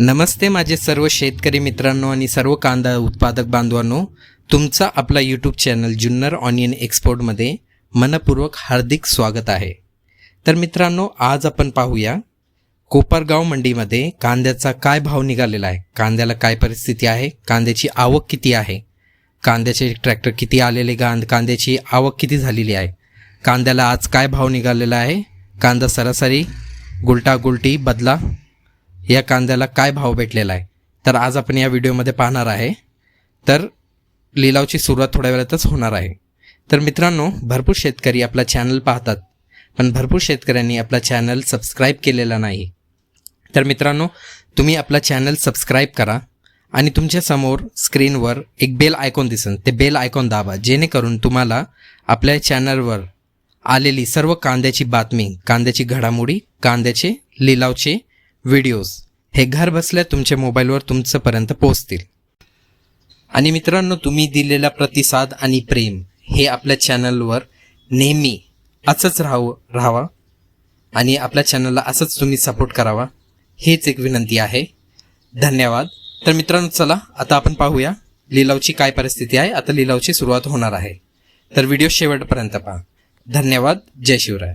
नमस्ते माझे सर्व शेतकरी मित्रांनो आणि सर्व कांदा उत्पादक बांधवांनो. तुमचा आपला यूट्यूब चॅनल जुन्नर ऑनियन एक्सपोर्टमध्ये मनपूर्वक हार्दिक स्वागत आहे. तर मित्रांनो आज आपण पाहूया कोपरगाव मंडीमध्ये कांद्याचा काय भाव निघालेला आहे? कांद्याला काय परिस्थिती आहे? कांद्याची आवक किती आहे? कांद्याचे ट्रॅक्टर किती आलेले कांद कांद्याची आवक किती झालेली आहे? कांद्याला आज काय भाव निघालेला आहे? कांदा सरासरी गुलटा गुलटी बदला या कांद्याला काय भाव भेटलेला आहे? तर आज आपण या व्हिडिओमध्ये पाहणार आहे. तर लिलावची सुरुवात थोड्या वेळातच होणार आहे. तर मित्रांनो भरपूर शेतकरी आपला चॅनल पाहतात पण भरपूर शेतकऱ्यांनी आपला चॅनल सबस्क्राईब केलेला नाही. तर मित्रांनो तुम्ही आपला चॅनल सबस्क्राईब करा आणि तुमच्यासमोर स्क्रीनवर एक बेल आयकॉन दिसन ते बेल आयकॉन दाबा जेणेकरून तुम्हाला आपल्या चॅनलवर आलेली सर्व कांद्याची बातमी कांद्याची घडामोडी कांद्याचे लिलावचे व्हिडिओज हे घर बसल्या तुमच्या मोबाईलवर तुमच्यापर्यंत पोहोचतील. आणि मित्रांनो तुम्ही दिलेला प्रतिसाद आणि प्रेम हे आपल्या चॅनलवर नेहमी असंच राहावं राहावा आणि आपल्या चॅनलला असंच तुम्ही सपोर्ट करावा हेच एक विनंती आहे. धन्यवाद. तर मित्रांनो चला आता आपण पाहूया लिलावची काय परिस्थिती आहे. आता लिलावची सुरुवात होणार आहे. तर व्हिडिओ शेवटपर्यंत पहा. धन्यवाद. जय शिवराय.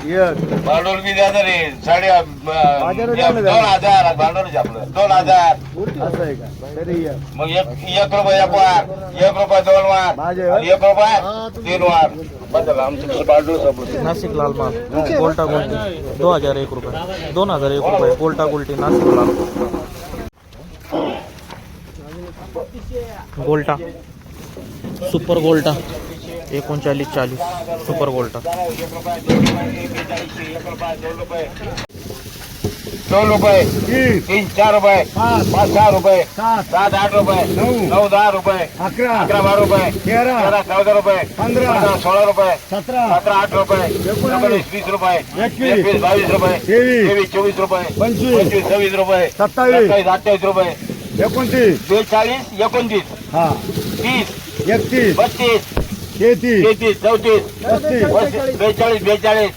भांडवल बी द्या रे साडे दोन हजार भांडवल आपलं. दोन हजार. असं आहे का? तरी एक मग एक एक रुपये एक वार एक रुपये दोन वार माझे आणि एक रुपये तीन वार. बदल आमचं भांडवल संपलं? नाशिक लाल माल गोल्टा गोल्टी. दोन हजार एक रुपये. दोन हजार एक रुपये गोल्टा गोल्टी नाशिक लाल गोल्टा. सुपर गोल्टा. एकोणचाळीस चाळीस सुपर गोल्टा दोन रुपये तीन चार रुपये पाच पाच सहा रुपये सात सात आठ रुपये नऊ. नऊ दहा रुपये अकरा अकरा बारा रुपये तेरा तेरा चौदा रुपये पंधरा. सोळा रुपये सतरा सतरा आठ रुपये एकोणीस. वीस रुपये एकवीस. बावीस रुपये तेवीस. चोवीस रुपये पंचवीस. सव्वीस रुपये सत्तावीस. सत्तावीस अठ्ठावीस रुपये एकोणतीस बेचाळीस एकोणतीस हा तीस एकतीस बत्तीस તેત્રીસ તેત્રીસ ચૌત્રીસ બત્રીસ. બેચાળીસ બેચાળીસ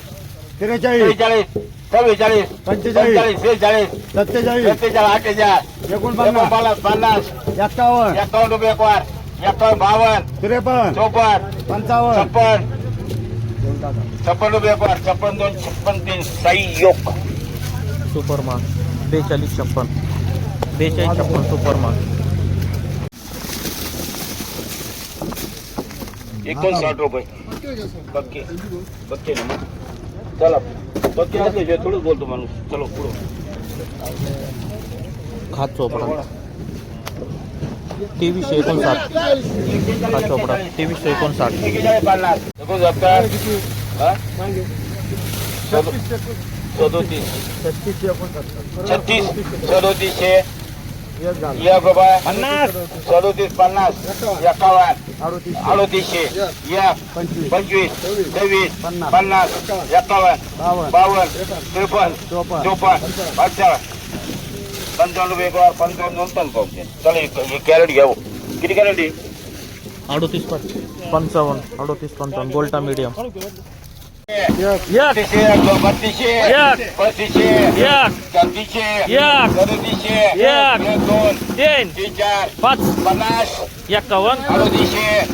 ત્રેચાળીસ. ત્રેચાળીસ છવ્વેચાળીસ પંચેચાળીસ. છેચાળીસ સત્તેચાળીસ સત્તેચાળીસ આઠ હજાર એકોણપચાસ પચાસ એકાવન. એકાવન રૂપિયા એકવાર એકાવન બાવન ત્રેપન. ચોપન પંચાવન. છપ્પન છપ્પન રૂપિયા એકવાર છપ્પન દો છપ્પન તીન સહયોગ સુપરમાં બેચાલીસ છપ્પન. બેચાલીસ છપ્પન સુપરમાં एकोणसाठ रुपये. बक्के. बक्के ना मग. चला. बक्के असले थोडंच बोलतो माणूस. चलो पुढं. खात चोपडा. तेवीसशे एकोणसाठ. खात चोपडा. तेवीसशे एकोणसाठ. हा? सदोतीस. छत्तीसशे सदोतीसशे. એક રૂપિયા પન્નાસ સદોતીસ પન્નાસ એકાવન અડોતીસ એક પંચવીસ ત્રેવીસ પન્નાસ એકાવન. બાવન. ત્રેપન. ચોપન. પંચાવન પંચાવન એક વાર પંચાવન નોંધન કહું છે. ચાલો કેરેટી આવો. કેટલી કેરેટી અડોતીસ પંચાવન. અડોતીસ પંચાવન. ગોલ્ટા મીડિયમ Як? Батище, Як? Батище, Як? Капіче, Як? Городище, Як? Мегон, День, Пітяр, Пац, Панаш, Якован, Городище,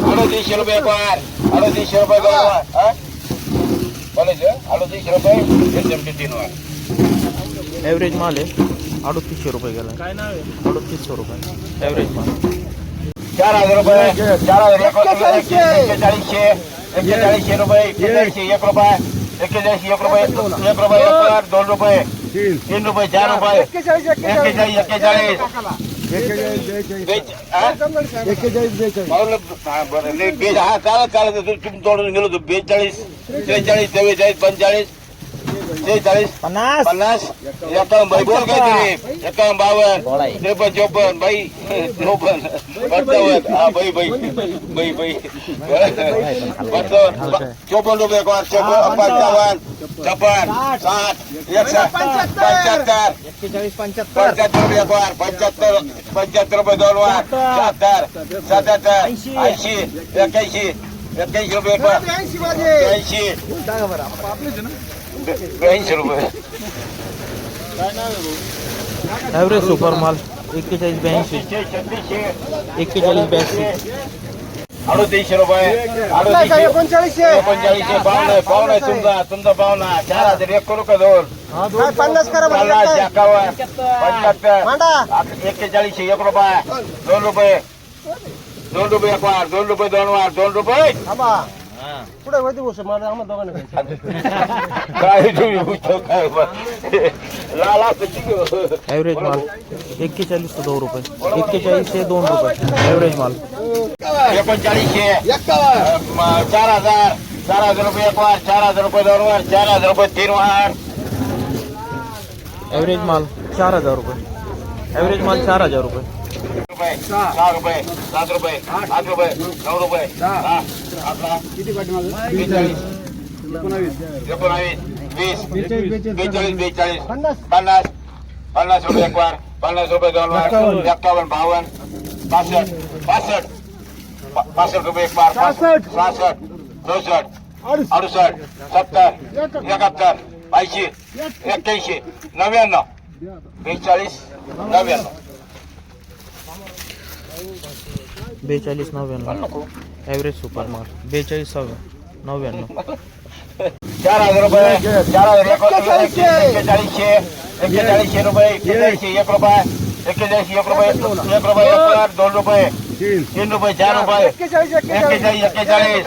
Городище рубе пар, Городище рубе голова, а? કોલેજ અડતીસ રૂપિયા એકદમ ટીટીનો એવરેજ માલ અડતીસો રૂપિયા ગયેલા અડતીસો રૂપિયા એવરેજ માલ ચાર હજાર રૂપિયા ચાર હજાર ચાલીસ છે ॲव्हरेज माल आहे अडतीसशे रुपये गेला काय नाव अडतीसशे रुपये ॲव्हरेज माल चार हजार रुपये चार हजार एक- एक्केचाळीसशे एक्केचाळीसशे रुपये एक्केचाळीसशे एक रुपये एक्केचाळीसशे एक रुपये एक रुपये एक वर, दोन रुपये तीन तीन रुपये चार रुपये एक्केचाळीस एक्केचाळीस एक्केचाळीस बेचाळीस बेच- हा? एक्केचाळीस बेचाळीस पावलं- हा, बरं नाही बेच हा चालत चालत तुम्ही तोडून गेलो होतो बेचाळीस त्रेचाळीस चव्वेचाळीस पंचेचाळीस शेहेचाळीस पन्नास. पन्नास. एकावन्न बाई बोल काहीतरी एकावन्न बावन्न त्रेपन्न चोपन्न बाई चोपन्न पंचावन्न हा बाई बाई बाई बाई. पंचावन्न चोपन्न रुपये कोण चोपन्न पंचावन्न. छप्पन साठ एकसष्ट पंच्याहत्तर. पंच्याहत्तर. रुपये कोण पंच्याहत्तर पंच्याहत्तर रुपये दोन वार शहात्तर सत्याहत्तर ऐंशी. एक्याऐंशी एक्याऐंशी रुपये कोण ब्याऐंशी रुपये. ॲव्हरेज सुपर माल एक्केचाळीस ब्याऐंशी. छत्तीसशे एक्केचाळीस ब्याऐंशी. अडतीसशे रुपये अडतीसशे एकोणचाळीसशे. पावणे पावणे तुमचा तुमचा पावणा. चार हजार एक करू का दोन? पन्नास करा पन्नास एकावन्न पंच्याहत्तर. एक्केचाळीसशे एक रुपये. दोन रुपये. दोन रुपये एक वार दोन रुपये दोन वार दोन रुपये. पुढे होती गोष्ट? मला आम्हाला दोघांना काय. लाल. ॲव्हरेज माल एक्केचाळीस ते दोन रुपये. एक्केचाळीसशे दोन रुपये. ॲव्हरेज माल. एकोणचाळीसशे. म, चार हज़ार. चार हज़ार रुपये एक वार चार हज़ार रुपये दोन वार चार हज़ार रुपये तीन वार. ॲव्हरेज माल चार हज़ार रुपये. ॲव्हरेज माल चार हज़ार रुपये. रुपये सहा रुपये सात रुपये आठ रुपये नऊ रुपये दहा अकरा बेचाळीस एकोणावीस वीस बेचाळीस बेचाळीस पन्नास पन्नास रुपये एक वार पन्नास रुपये दोन वार एक्कावन्न बावन्न पासष्ट पासष्ट पा- पासष्ट रुपये एक वार पासष्ट सहासष्ट चौसष्ट अडुसष्ट सत्तर एकाहत्तर ऐंशी एक्क्याऐंशी नव्याण्णव. बेचाळीस नव्याण्णव. बेचाळीस नव्याण्णव ॲव्हरेज सुपर माल बेचाळीस सव्या नव्याण्णव चार हजार रुपये चार हजार एकोणचाळीसशे एक्केचाळीसशे एक्केचाळीसशे रुपये एक्केचाळीसशे एक रुपये एक्केचाळीसशे एक रुपये एक रुपये एक वर, दोन रुपये तीन रुपये चार रुपये एक्केचाळीस एक्केचाळीस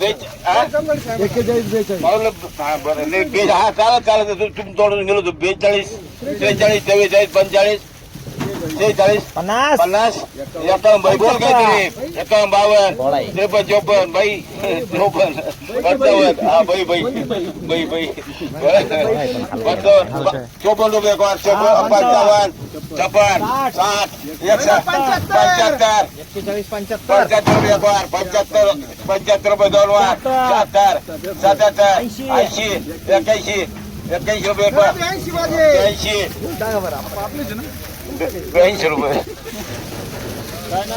बेच- हा? एक्केचाळीस बेचाळीस पावलं- हा, बरं. नाही, बे- हा चालत चालत तू तुम्ही तोडून गेलो होतो बेचाळीस त्रेचाळीस चव्वेचाळीस पंचेचाळीस panas panas ya kan bayi bol ke tiri ya kan bawan siapa joban ah bayi bayi bayi bayi bertawan joban juga ya kuat pancatar pancatar berdoluan catar catar ya kaisyin ya kaisyin ya kaisyin ya kaisyin ya kaisyin ya kaisyin ya kaisyin ya kaisyin ya kaisyin ya kaisyin ya ya kaisyin ya kaisyin ya kaisyin ya kaisyin ya ऐंशी रुपये. कोण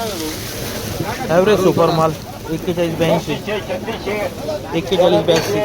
average super माल एक्केचाळीस ब्याऐंशी. एक्केचाळीस ब्याऐंशी.